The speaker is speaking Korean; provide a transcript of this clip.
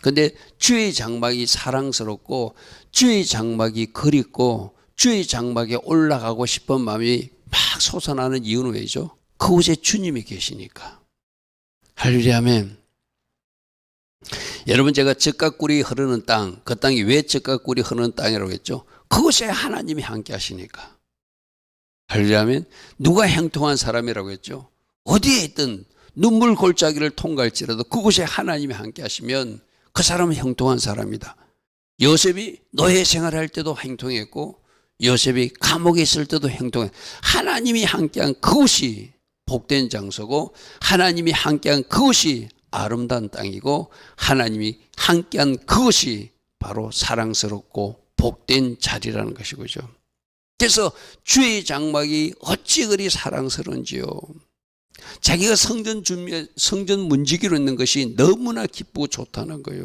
근데 주의 장막이 사랑스럽고 주의 장막이 그립고 주의 장막에 올라가고 싶은 마음이 막 솟아나는 이유는 왜죠? 그곳에 주님이 계시니까. 할렐루야 아멘. 여러분 제가 젖가꿀이 흐르는 땅, 그 땅이 왜 젖가꿀이 흐르는 땅이라고 했죠? 그곳에 하나님이 함께 하시니까. 할렐루야 아멘. 누가 행통한 사람이라고 했죠? 어디에 있든 눈물 골짜기를 통과할지라도 그곳에 하나님이 함께 하시면 그 사람은 형통한 사람이다. 요셉이 노예 생활할 때도 행통했고 요셉이 감옥에 있을 때도 행통해. 하나님이 함께한 그곳이 복된 장소고 하나님이 함께한 그곳이 아름다운 땅이고 하나님이 함께한 그것이 바로 사랑스럽고 복된 자리라는 것이고 죠. 그래서 주의 장막이 어찌 그리 사랑스러운지요. 자기가 성전 준비, 성전 문지기로 있는 것이 너무나 기쁘고 좋다는 거예요.